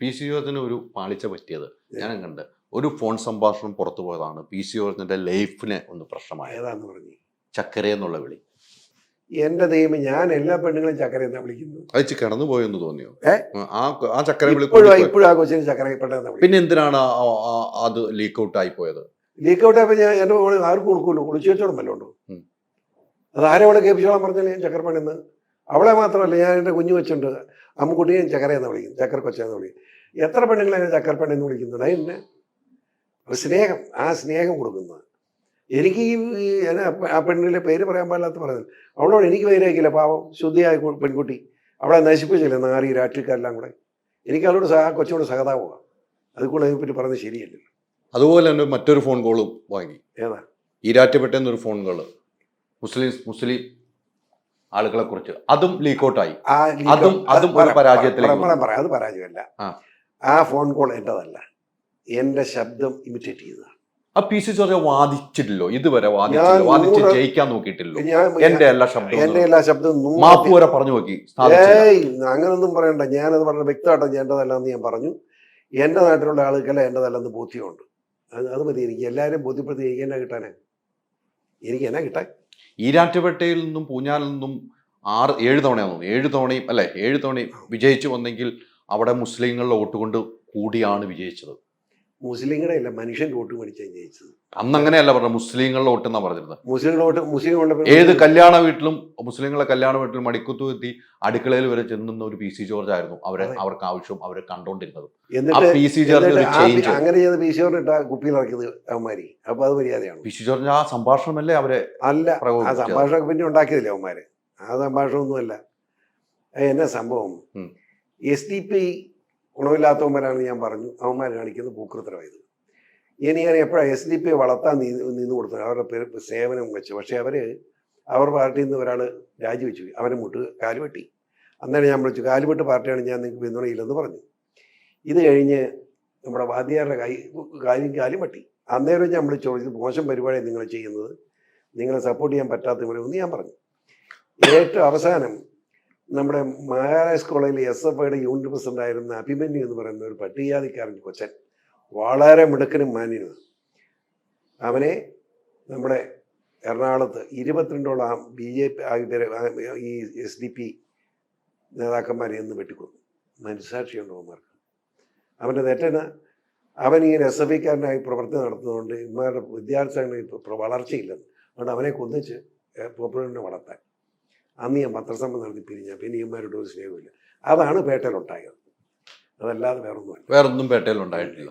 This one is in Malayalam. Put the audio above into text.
പി സി ജോർജിന് ഒരു പാളിച്ച പറ്റിയത് ഞാൻ കണ്ട്. ഒരു ഫോൺ സംഭാഷണം പുറത്തു പോയതാണ്. പി സി ജോർജിന്റെ ലൈഫിനെ ഒന്ന് പ്രശ്നമായതാന്ന് പറഞ്ഞു? ചക്കര എന്നുള്ള വിളി. എന്റെ ദൈവം ഞാൻ എല്ലാ പെണ്ണുങ്ങളും ചക്കര എന്നാ വിളിക്കുന്നത്. അത് കടന്നുപോയി കിടന്നു പോയെന്ന് തോന്നിയോ? ആ ചക്കര ഇപ്പോഴും ആ കൊച്ചിന് ചക്കര പിന്നെ എന്തിനാണ് അത് ലീക്ക് ഔട്ട് ആയി പോയത്? ലീക്ക് ഔട്ട് ആയപ്പോ ഞാൻ എന്റെ മോൾ ആർക്കും കൊടുക്കൂല്ലോ കുളിച്ചു വെച്ചോളം അവളെ അത് ആരെവിടെ കേൾപ്പിച്ചോളാൻ പറഞ്ഞാൽ ഞാൻ ചക്കര പണിന്ന് അവളെ മാത്രമല്ല ഞാൻ എന്റെ കുഞ്ഞു വെച്ചുണ്ട് അമ്മുക്കുട്ടിയെ ചക്കര എന്ന് വിളിക്കും ചക്കര കൊച്ചെന്ന് വിളിക്കും. എത്ര പെണ്ണുങ്ങളെ ചക്കര പെണ്ണെന്ന് വിളിക്കുന്നത് എന്നെ ഒരു സ്നേഹം ആ സ്നേഹം കൊടുക്കുന്നത് എനിക്ക് ഈ ആ- പെണ്ണിന്റെ പെണ്ണിലെ പേര് പറയാൻ പാടില്ലാത്ത പറഞ്ഞത്. അവളോട് എനിക്ക് പേരായിക്കില്ല പാവം ശുദ്ധിയായ പെൺകുട്ടി. അവളെ നശിപ്പിച്ചില്ല നാറി രാഷ്ട്രീയക്കാരെല്ലാം കൂടെ. എനിക്ക് അവളോട് സഹ കൊച്ചോട് സഹതാവുക അത് കൂടെ അതിനെപ്പറ്റി പറഞ്ഞത് ശരിയല്ലല്ലോ. അതുപോലെ തന്നെ മറ്റൊരു ഫോൺ കോളും വാങ്ങി. ഏതാ? ഈരാറ്റപ്പെട്ടെന്നൊരു ഫോൺ കോൾ. മുസ്ലിം മുസ്ലിം ആളുകളെ കുറിച്ച് അതും ലീക്കൗട്ടായി. അതും അതും ഒരു പരാജയത്തിലേക്ക് പറയാം. അത് പരാജയമല്ല. ആ. ഫോൺ കോൾ എന്റേതല്ല. എന്റെ ശബ്ദം ഇമിറ്റേറ്റ് ചെയ്തതാണ്. ആ പി സി ജോർജ് വാദിച്ചിട്ടില്ലോ. ഇതുവരെ വാദിച്ചില്ല വാദിച്ച് ജയിക്കാൻ നോക്കിയിട്ടില്ലോ. എന്റെ എല്ലാ ശബ്ദവും എന്റെ എല്ലാ ശബ്ദവും മാപ്പു വരെ പറഞ്ഞു നോക്കി. അങ്ങനൊന്നും പറയണ്ട. ഞാനത് പറഞ്ഞ വ്യക്തമായിട്ട് എന്റേതല്ലെന്ന് ഞാൻ പറഞ്ഞു. എന്റെ നാട്ടിലുള്ള ആളുകളെ എന്റേതല്ലെന്ന് ബോധ്യമുണ്ട്. അത് അത് മതി. എനിക്ക് എല്ലാവരും ബോധ്യപ്പെടുത്തി എനിക്ക് എന്നാ കിട്ടാനേ? എനിക്ക് എന്നാ കിട്ടാൻ? ഈരാറ്റുപേട്ടയിൽ നിന്നും പൂഞ്ഞാലിൽ നിന്നും ആറ് ഏഴ് തവണയാണ് തോന്നുന്നു. ഏഴ് തവണയും അല്ലെ ഏഴ് തവണയും വിജയിച്ചു വന്നെങ്കിൽ അവിടെ മുസ്ലിങ്ങളുടെ വോട്ട് കൊണ്ട് കൂടിയാണ് വിജയിച്ചത്. മുസ്ലിങ്ങളുടെ അല്ല മനുഷ്യൻ വോട്ട് മേടിച്ചാൽ ജയിച്ചത്. അന്ന് അങ്ങനെയല്ല പറഞ്ഞത് മുസ്ലിങ്ങളുടെ വോട്ട് എന്നാ പറഞ്ഞിരുന്നത് മുസ്ലിങ്ങളുടെ വോട്ട് മുസ്ലിം വോട്ട് ഏത് കല്യാണ വീട്ടിലും മുസ്ലിങ്ങളെ കല്യാണ വീട്ടിലും മടിക്കുത്തു എത്തി അടുക്കളയിൽ വരെ ചെന്നുന്ന ഒരു പി സി ജോർജ് ആയിരുന്നു. അവരെ അവർക്ക് ആവശ്യം അവരെ കണ്ടോണ്ടിരുന്നത്. ആ എന്നിട്ട് പി സി ജോർജ് പി- അങ്ങനെ ചെയ്ത് ഇട്ട കുപ്പിയിൽ ഇറക്കിയത് അവന്മാര്. അപ്പൊ അത് മര്യാദയാണ്? പി സി ജോർജ് ആ സംഭാഷണമല്ലേ അവരെ അല്ല ആ സംഭാഷണമൊക്കെ പിന്നെ ഉണ്ടാക്കിയതില്ലേ അവന്മാര്? ആ സംഭാഷണം ഒന്നുമല്ല എന്നാ സംഭവം. എസ് ഡി പി ഗുണമില്ലാത്തവന്മാരാണ് ഞാൻ പറഞ്ഞു. അവന്മാർ കാണിക്കുന്നത് പൂക്കൃത്തരമായത് ഇനി ഞാൻ എപ്പോഴാണ് എസ് ഡി പി വളർത്താൻ നിന്ന് കൊടുത്തത്? അവരുടെ പേര് സേവനം വെച്ച്. പക്ഷെ അവർ അവർ പാർട്ടിയിൽ നിന്ന് ഒരാൾ രാജിവെച്ചു. അവനെ മുട്ട് കാലുവെട്ടി അന്നേരം ഞാൻ വിളിച്ചു കാലുവെട്ട് പാർട്ടിയാണ് ഞാൻ നിങ്ങൾക്ക് പിന്തുണയില്ലെന്ന് പറഞ്ഞു. ഇത് കഴിഞ്ഞ് നമ്മുടെ വാദ്യാരുടെ കൈ കാര്യം കാലും വെട്ടി. അന്നേരം ഞാൻ വിളിച്ചു ചോദിച്ചു മോശം പരിപാടിയാണ് നിങ്ങൾ ചെയ്യുന്നത്. നിങ്ങളെ സപ്പോർട്ട് ചെയ്യാൻ പറ്റാത്തവരെന്ന് ഞാൻ പറഞ്ഞു. ഏറ്റവും അവസാനം നമ്മുടെ മഹാരാജ് കോളേജിൽ എസ് എഫ് ഐയുടെ യൂണിറ്റ് പ്രസിഡന്റ് ആയിരുന്ന അഭിമന്യു എന്ന് പറയുന്ന ഒരു പട്ടികജാതിക്കാരൻ കൊച്ചൻ വളരെ മിടുക്കനും മാന്യനും അവനെ നമ്മുടെ എറണാകുളത്ത് ഇരുപത്തിരണ്ടോളം ബി ജെ പി ഈ എസ് ഡി പി നേതാക്കന്മാരെ എന്ന് വെട്ടിക്കൊന്നു. മനസ്സാക്ഷിയുണ്ടോ അവന്മാർക്ക്? അവന്റെ തെറ്റന് അവൻ ഇങ്ങനെ എസ് എഫ് ഐക്കാരനായി പ്രവർത്തനം നടത്തുന്നതുകൊണ്ട് ഇമാരുടെ വിദ്യാർത്ഥികളുടെ വളർച്ചയില്ലെന്ന്. അതുകൊണ്ട് അവനെ കൊന്നിച്ച് പോപ്പുലറിനെ വളർത്താൻ. അന്ന് ഞാൻ പത്രസമ്മേളനം നടത്തി പിരിഞ്ഞ പിന്നെ ഇമാരുടെ ഒരു സ്നേഹമില്ല. അതാണ് പേട്ടയിലുണ്ടായത്. അതല്ലാതെ വേറൊന്നും വേറൊന്നും പേട്ടയിൽ ഉണ്ടായിട്ടില്ല